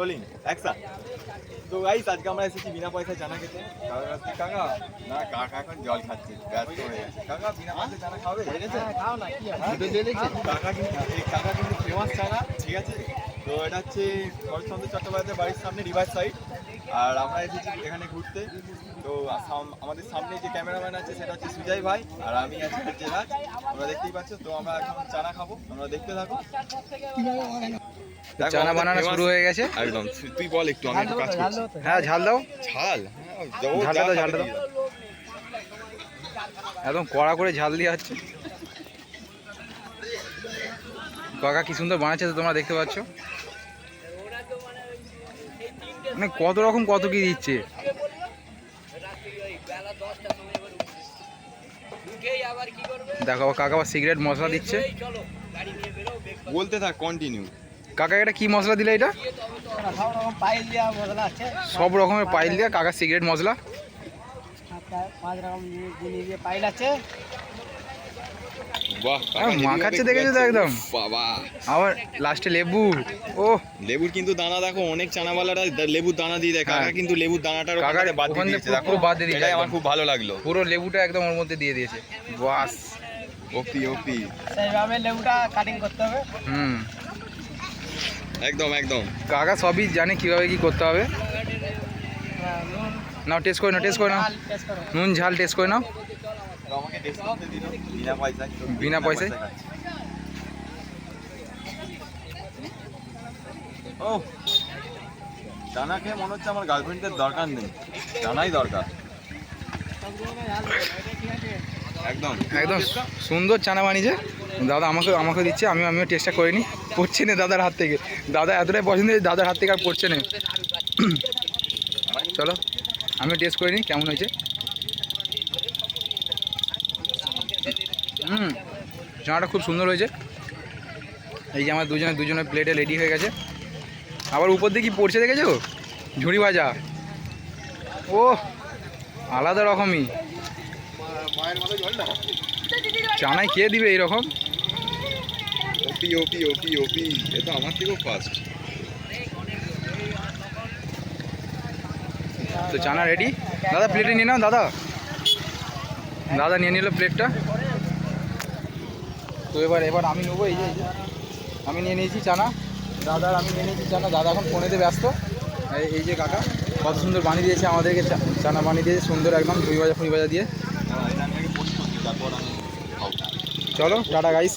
Rolling action তো guys আজকে আমরা এসেছি বিনা পয়সায় জানা খেতে। কাকা কাকা? না কাকা এখন জল খাচ্ছে ব্যস্ত হয়ে গেছে কাকা বিনা পয়সায় জানা খাবে? ঠিক আছে খাও না কি কাকা কিন্তু এই কাকা কিন্তু ফেমাস চানা ঠিক আছে? তো এটা হচ্ছে শরৎচন্দ্র চট্টোপাধ্যায়ের বাড়ির সামনে রিভার সাইড আর আমরা এসেছি এখানে ঘুরতে। তো সাম- আমাদের সামনে যে ক্যামেরাম্যান আছে সেটা হচ্ছে সুজয় ভাই। আর আমি আছি রাজ তোমরা দেখতেই পাচ্ছ তো আমরা এখন চানা খাব। তোমরা দেখতে থাকো। চানা বানানো শুরু হয়ে গেছে। একদম। তুই বল একটু আমি একটু কাজ করছি। হ্যাঁ ঝাল দাও। ঝাল হ্যাঁ, ঝালটা দাও, ঝালটা দাও। একদম কড়া করে ঝাল দিয়ে কাকা কি সুন্দর বানাচ্ছে তো তোমরা দেখতে পাচ্ছ। মানে কত রকম কত কি দিচ্ছে। দেখো কাকা আবার সিগারেট মশলা দিচ্ছে। বলতে থাক কন্টিনিউ কাকা এটা কি মশলা দিলে এটা? সব মশলা রকমের পাইল দিয়ে কাকা সিগারেট মশলা। সাতটা পাঁচ রকম জিনিস দিয়ে পাইল আছে বাহ আরে মাখাচ্ছে দেখেছ তো একদম। বাবা আবার লাস্টে লেবু ও। লেবুর কিন্তু দানা দেখো অনেক চানাওয়ালারা লেবুর দানা দিয়ে দেয়। কাকা হ্যাঁ। কিন্তু লেবুর দানাটার বাদ দিয়ে দিয়েছে পুরো বাদ দিয়ে দিয়েছে আমার খুব ভালো লাগল। পুরো লেবুটা একদম ওর মধ্যে দিয়ে দিয়েছে। বাস। ওপি ওপি। সেইভাবে লেবুটা কাটিং করতে হবে। হুম। একদম একদম। কাকা সবই জানে কীভাবে কি করতে হবে? নাও টেস্ট করে নাও টেস্ট করে নাও। নুন ঝাল টেস্ট করে নাও। বিনা পয়সায়। ও জানা খেয়ে মনে হচ্ছে আমার গার্লফ্রেন্ডের দরকার নেই। জানাই দরকার। একদম। একদম সুন্দর চানা বানিয়েছে দাদা আমাকে আমাকে দিচ্ছে, আমি আমিও টেস্টটা করে নিই। পড়ছে না দাদার হাত থেকে। দাদা এতটাই পছন্দ দাদার হাত থেকে আর পড়ছে না। চলো, আমিও টেস্ট করে নিই, কেমন হয়েছে? হুম চানাটা খুব সুন্দর হয়েছে। এই যে আমার দুজনে দুজনের প্লেটে রেডি হয়ে গেছে। আবার উপর দিয়ে কি পড়ছে দেখেছ? ঝুড়ি ভাজা। ও আলাদা রকমই। চানাই কে দিবে এইরকম ওপি ওপি ওপি ওপি এ তো আমার থেকেও ফার্স্ট তো চানা রেডি দাদা প্লেটে নিয়ে নাও দাদা। দাদা নিয়ে নিল প্লেটটা তো এবার এবার আমি নেব এই যে এই যে। আমি নিয়ে নিয়েছি চানা। দাদার আমি নিয়ে নিয়েছি চানা। দাদা এখন ফোনেতে ব্যস্ত। এই- এই যে কাকা কত সুন্দর বানিয়ে দিয়েছে আমাদেরকে। চানা বানিয়ে দিয়েছে সুন্দর একদম ফুই ভাজা ফুই ভাজা দিয়ে। এটা আমি আগে পোস্ট করছি তারপর আমি খাব। চলো টাটা গাইস